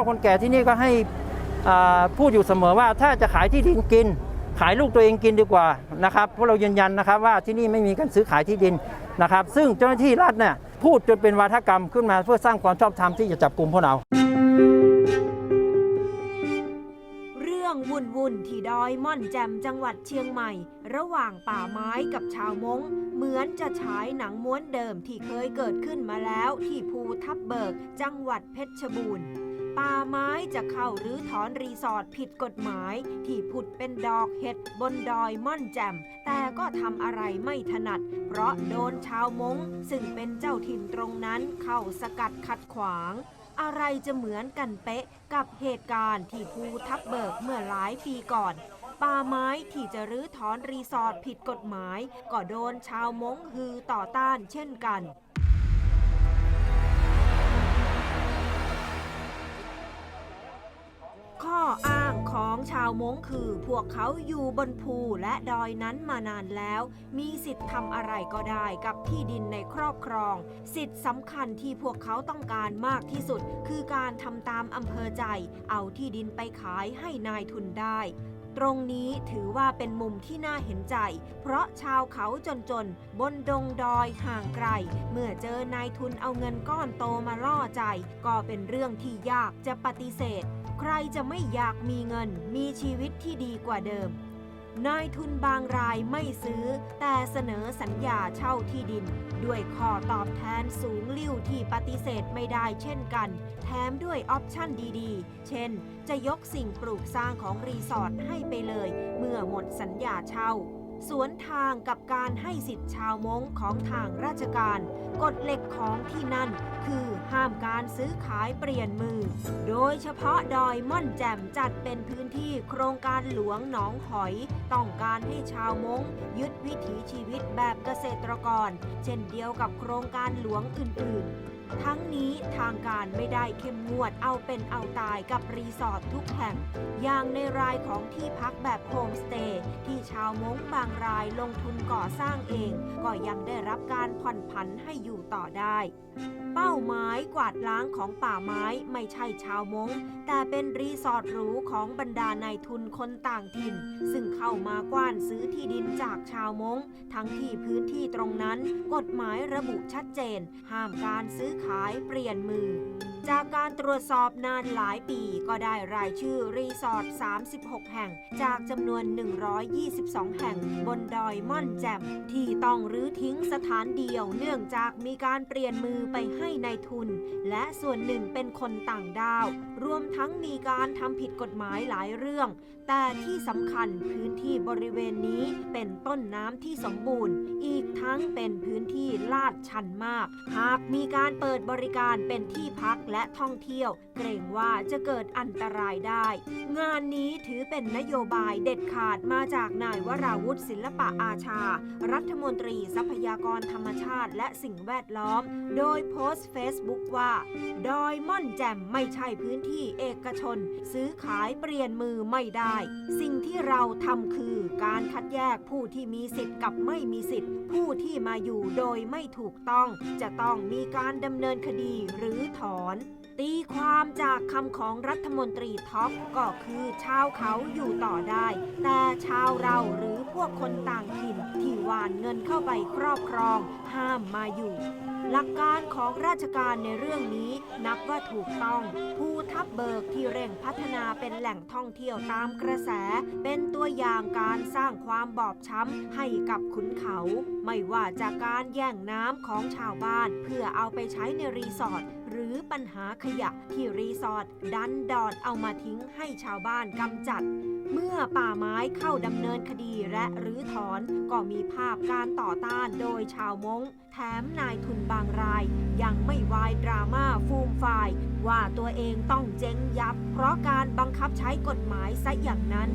าคนแก่ที่นี่ก็ให้พูดอยู่เสมอว่าถ้าจะขายที่ดินกิน ขายลูกตัวเองกินดีกว่านะครับเพราะเรายืนยันนะครับว่าที่นี่ไม่มีการซื้อขายที่ดินนะครับ ซึ่งเจ้าหน้าที่รัฐเนี่ยพูดจนเป็นวาทกรรมขึ้นมาเพื่อสร้างความชอบธรรมที่จะจับกลุ่มพวกเรา เรื่องวุ่นวุ่นที่ดอยม่อนแจมจังหวัดเชียงใหม่ ระหว่างป่าไม้กับชาวมงเหมือนจะฉายหนังม้วนเดิมที่เคยเกิดขึ้นมาแล้วที่ภูทับเบิกจังหวัดเพชรบูรณ์ ป่าไม้จะเข้ารื้อถอนรีสอร์ทผิดกฎหมาย ที่ผุดเป็นดอกเห็ดบนดอยม่อนแจ่มแต่ก็ทำอะไรไม่ถนัด เพราะโดนชาวมงซึ่งเป็นเจ้าถิ่นตรงนั้นเข้าสกัดขัดขวาง อะไรจะเหมือนกันเป๊ะกับเหตุการณ์ที่ภูทับเบิกเมื่อหลายปีก่อนป่าไม้ที่จะรื้อถอนรีสอร์ทผิดกฎหมาย ก็โดนชาวมงฮือต่อต้านเช่นกันาวมงคือพวกเขาอยู่บนภูและดอยนั้นมานานแล้ว มีสิทธิ์ทำอะไรก็ได้กับที่ดินในครอบครอง สิทธิ์สำคัญที่พวกเขาต้องการมากที่สุด คือการทำตามอำเภอใจ เอาที่ดินไปขายให้นายทุนได้ ตรงนี้ถือว่าเป็นมุมที่น่าเห็นใจ เพราะชาวเขาจนๆ บนดงดอยห่างไกล เมื่อเจอนายทุนเอาเงินก้อนโตมาล่อใจ ก็เป็นเรื่องที่ยากจะปฏิเสธ ใครจะไม่อยากมีเงิน มีชีวิตที่ดีกว่าเดิม นายทุนบางรายไม่ซื้อ แต่เสนอสัญญาเช่าที่ดิน ด้วยข้อตอบแทนสูงลิ่วที่ปฏิเสธไม่ได้เช่นกัน แถมด้วยออปชั่นดีๆ เช่น จะยกสิ่งปลูกสร้างของรีสอร์ทให้ไปเลย เมื่อหมดสัญญาเช่า สวนทางกับการให้สิทธิ์ชาวมงของทางราชการ กฎเหล็กของที่นั่น คือห้ามการซื้อขายเปลี่ยนมือ โดยเฉพาะดอยม่อนแจ่มจัดเป็นพื้นที่โครงการหลวงหนองหอย ต้องการให้ชาวมงยึดวิถีชีวิตแบบเกษตรกร เช่นเดียวกับโครงการหลวงอื่น ๆ ทั้ง ทางการไม่ได้เข้มงวดเอาเป็นเอาตายกับรีสอร์ททุกแห่ง อย่างในรายของที่พักแบบโฮมสเตย์ที่ชาวมงบางรายลงทุนก่อสร้างเอง ก็ยังได้รับการผ่อนผันให้อยู่ต่อได้ เป้าหมายกวาดล้างของป่าไม้ไม่ใช่ชาวมงแต่เป็นรีสอร์ทหรูของบรรดานายทุนคนต่างถิ่น ซึ่งเข้ามากว้านซื้อที่ดินจากชาวมงทั้งที่พื้นที่ตรงนั้น กฎหมายระบุชัดเจน ห้ามการซื้อขายเปลี่ยนมือ จากการตรวจสอบนานหลายปีก็ได้รายชื่อรีสอร์ท 36 แห่ง จากจำนวน 122 แห่ง บนดอยม่อนแจ่มที่ต้องรื้อทิ้งสถานเดียว เนื่องจากมีการเปลี่ยนมือไปให้ในายทุน และส่วนหนึ่งเป็นคนต่างด้าว รวมทั้งมีการทำผิดกฎหมายหลายเรื่อง แต่ที่สำคัญพื้นที่บริเวณนี้เป็นต้นน้ำที่สมบูรณ์ อีกทั้งเป็นพื้นที่ลาดชันมาก หากมีการเปิดบริการเป็นที่พักและท่องเที่ยว เกรงว่าจะเกิดอันตรายได้ งานนี้ถือเป็นนโยบายเด็ดขาดมาจากนายวราวุฒิศิลปะอาชา รัฐมนตรีทรัพยากรธรรมชาติและสิ่งแวดล้อม โดยโพสต์เฟซบุ๊กว่า ดอยม่อนแจ่มไม่ใช่พื้นที่เอกชน ซื้อขายเปลี่ยนมือไม่ได้ สิ่งที่เราทำคือการคัดแยกผู้ที่มีสิทธิ์กับไม่มีสิทธิ์ ผู้ที่มาอยู่โดยไม่ถูกต้อง จะต้องมีการดำเนินคดีหรือถอน ตีความจากคำของรัฐมนตรีท็อปก็คือชาวเขาอยู่ต่อได้ แต่ชาวเราหรือพวกคนต่างถิ่นที่วานเงินเข้าไปครอบครอง ห้ามมาอยู่ หลักการของราชการในเรื่องนี้นับว่าถูกต้องภู ทับเบิกที่เร่งพัฒนาเป็นแหล่งท่องเที่ยวตามกระแส เป็นตัวอย่างการสร้างความบอบช้ำให้กับขุนเขา ไม่ว่าจากการแย่งน้ำของชาวบ้าน เพื่อเอาไปใช้ในรีสอร์ทหรือปัญหาขยะที่รีสอร์ทดันดอดเอามาทิ้งให้ชาวบ้านกำจัด เมื่อป่าไม้เข้าดำเนินคดีและรื้อถอนก็มีภาพการต่อต้านโดยชาวมงแถมนายทุนบางราย ยังไม่วายดราม่าฟูมฟายว่าตัวเองต้องเจ๊งยับ เพราะการบังคับใช้กฎหมายซะอย่างนั้น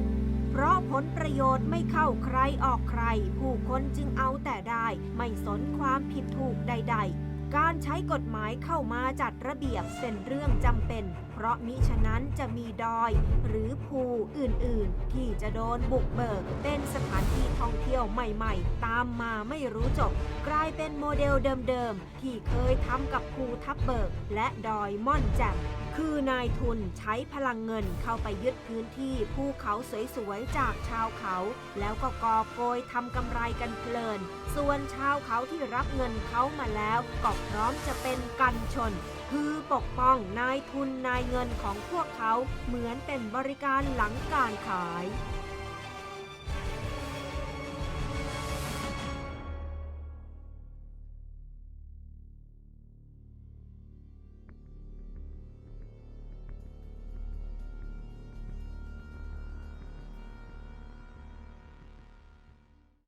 เพราะผลประโยชน์ไม่เข้าใครออกใคร ผู้คนจึงเอาแต่ได้ ไม่สนความผิดถูกใด ๆ การใช้กฎ หมายเข้ามาจัดระเบียบเป็นเรื่องจำเป็น เพราะมิฉะนั้นจะมีดอย หรือภูอื่นๆ ที่จะโดนบุกเบิก เป็นสถานที่ท่องเที่ยวใหม่ๆ ตามมาไม่รู้จบ กลายเป็นโมเดลเดิมๆ ที่เคยทำกับภูทับเบิก และดอยม่อนแจ่มคือนายทุนใช้พลังเงินเข้าไปยึดพื้นที่ภูเขาสวยๆ จากชาวเขา แล้วก็กอบโกยทำกำไรกันเพลิน ส่วนชาวเขาที่รับเงินเขามาแล้วก็พร้อมจะเป็นกันชน คือปกป้องนายทุนนายเงินของพวกเขาเหมือนเป็นบริการหลังการขาย